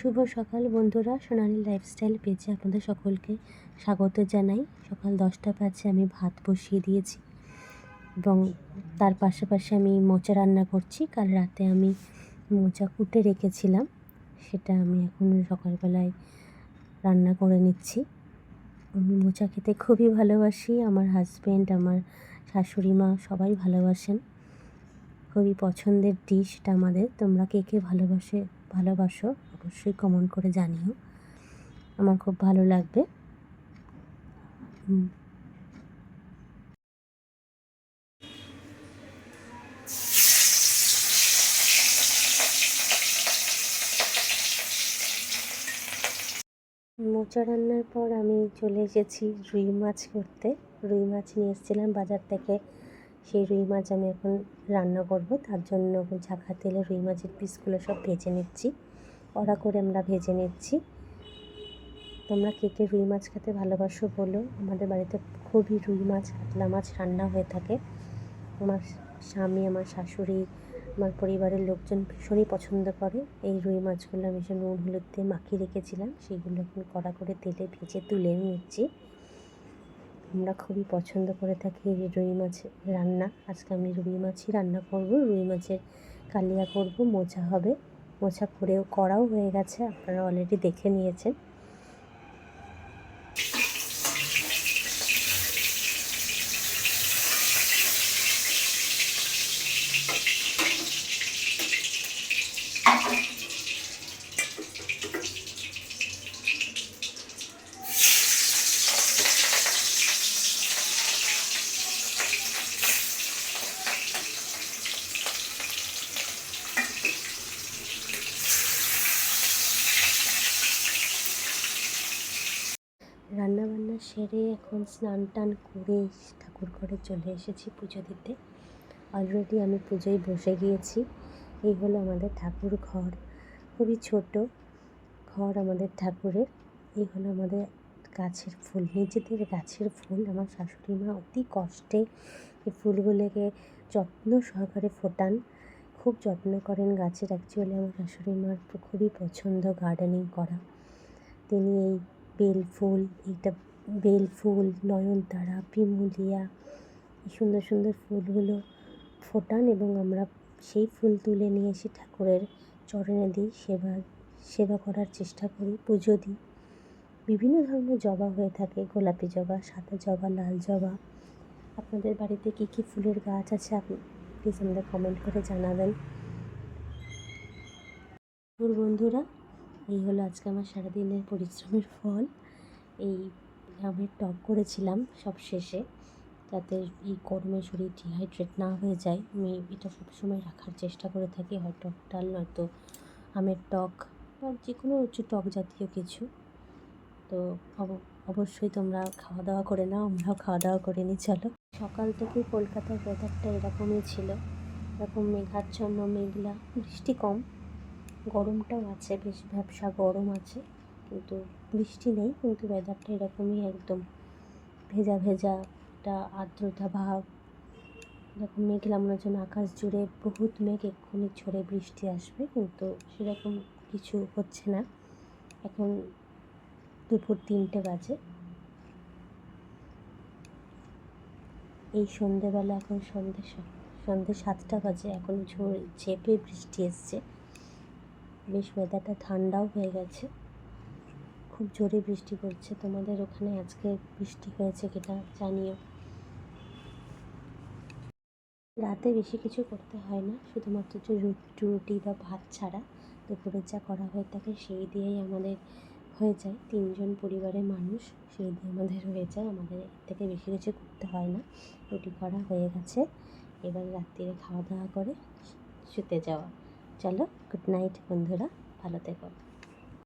শুভ সকাল বন্ধুরা, সোনালি লাইফস্টাইল পেজে আপনাদের সকলকে স্বাগত জানাই। সকাল দশটা বাজে আমি ভাত বসিয়ে দিয়েছি এবং তার পাশাপাশি আমি মোচা রান্না করছি। কাল রাতে আমি মোচা কুটে রেখেছিলাম, সেটা আমি এখন সকালবেলায় রান্না করে নিচ্ছি। আমি মোচা খেতে খুবই ভালোবাসি, আমার হাজব্যান্ড আমার শাশুড়ি মা সবাই ভালোবাসেন। খুবই পছন্দের ডিশটা আমাদের। তোমরা কে কে ভালোবাসে, ভালোবাসো অবশ্যই কমেন্ট করে জানিও। আমার খুব ভালো লাগবে। মোচা রান্নার পর আমি চলে এসেছি রুই মাছ করতে। রুই মাছ নিয়ে এসেছিলাম বাজার থেকে। সেই রুই মাছ আমি এখন রান্না করব। তার জন্য ঝাঁকা তেলে রুই মাছের পিসগুলো সব ভেজে নিচ্ছি। কড়া করে আমরা ভেজে নিচ্ছি। তোমরা কে কে রুই মাছ খেতে ভালোবাসো বলো। আমাদের বাড়িতে খুবই রুই মাছ, কাতলা মাছ রান্না হয়ে থাকে। আমার স্বামী, আমার শাশুড়ি, আমার পরিবারের লোকজন ভীষণই পছন্দ করে। এই রুই মাছগুলো আমি সে নুন, হলুদ দিয়ে মাখিয়ে রেখেছিলাম সেইগুলো এখন কড়া করে তেলে ভেজে তুলে নিচ্ছি। আমরা খুবই পছন্দ করে থাকি এই রুই মাছ রান্না। আজকে আমি রুই মাছই রান্না করব। রুই মাছের কালিয়া করব মোচা হবে। মোচা করেও করাও হয়ে গেছে আপনারা অলরেডি দেখে নিয়েছেন। রান্না বান্না সেরে এখন স্নান টান করে ঠাকুর ঘরে চলে এসেছি পুজো দিতে। অলরেডি আমি পুজোয় বসে গিয়েছি। এই হলো আমাদের ঠাকুর ঘর। খুবই ছোট ঘর আমাদের ঠাকুরের। এই হলো আমাদের গাছের ফুল, নিজেদের গাছের ফুল। আমার শাশুড়ি মা অতি কষ্টে এই ফুলগুলোকে যত্ন সহকারে ফোটান। খুব যত্ন করেন গাছের। অ্যাকচুয়ালি আমার শাশুড়ি মার খুবই পছন্দ গার্ডেনিং করা। তিনি এই বেল ফুল এইটা বেল ফুল, নয়নতারা পিমুলিয়া এই সুন্দর সুন্দর ফুলগুলো ফোটান এবং আমরা সেই ফুল তুলে নিয়ে এসে ঠাকুরের চরণে দিই, সেবা সেবা করার চেষ্টা করি, পুজো দিই। বিভিন্ন ধরনের জবা হয়ে থাকে, গোলাপি জবা, সাদা জবা, লাল জবা। আপনাদের বাড়িতে কী কী ফুলের গাছ আছে আপনি প্লিজ আমাদের কমেন্ট করে জানাবেন। বন্ধুরা এই হলো আজকে আমার সারাদিনের পরিশ্রমের ফল। এই আমের টক করেছিলাম সব শেষে। যাতে এই গরমে শরীর ডিহাইড্রেট না হয়ে যায়। আমি এটা সবসময় রাখার চেষ্টা করে থাকি। হয় টক ডাল, নয়তো আমের টক বা যে কোনো হচ্ছে টক জাতীয় কিছু। তো অবশ্যই তোমরা খাওয়া দাওয়া করে নাও। আমরাও খাওয়া দাওয়া করে নিই, চলো। সকাল থেকে কলকাতার ওয়েদারটা এরকমই ছিল। এরকম মেঘাচ্ছন্ন, মেঘলা, বৃষ্টি কম। গরমটাও আছে বেশ ব্যবসা গরম আছে। কিন্তু বৃষ্টি নেই, কিন্তু ওয়েদারটা এরকমই একদম ভেজা ভেজা, একটা আর্দ্রতা ভাব। এরকম মেঘলা মনে হচ্ছে, আকাশ জুড়ে বহুত মেঘ, এক্ষুনি ছড়ে বৃষ্টি আসবে, কিন্তু সেরকম কিছু হচ্ছে না। এখন দুপুর তিনটে বাজে। এই সন্ধেবেলা এখন সন্ধে সন্ধে সাতটা বাজে, এখন ঝোড় ঝেপে বৃষ্টি এসছে। বেশ ওয়েদারটা ঠান্ডাও হয়ে গেছে। খুব জোরে বৃষ্টি পড়ছে। তোমাদের ওখানে আজকে বৃষ্টি হয়েছে কিনা জানিও। রাতে বেশি কিছু করতে হয় না, শুধুমাত্র যে রুটি বা ভাত ছাড়া। দুপুরে যা করা হয়ে থাকে সেই দিয়েই আমাদের হয়ে যায়। তিনজন পরিবারের মানুষ, সেই দিয়ে আমাদের হয়ে যায়। আমাদের এর থেকে বেশি কিছু করতে হয় না। রুটি করা হয়ে গেছে। এবার রাত্রিরে খাওয়া দাওয়া করে শুতে যাওয়া। চলো গুড নাইট বন্ধুরা ভালো থেকো।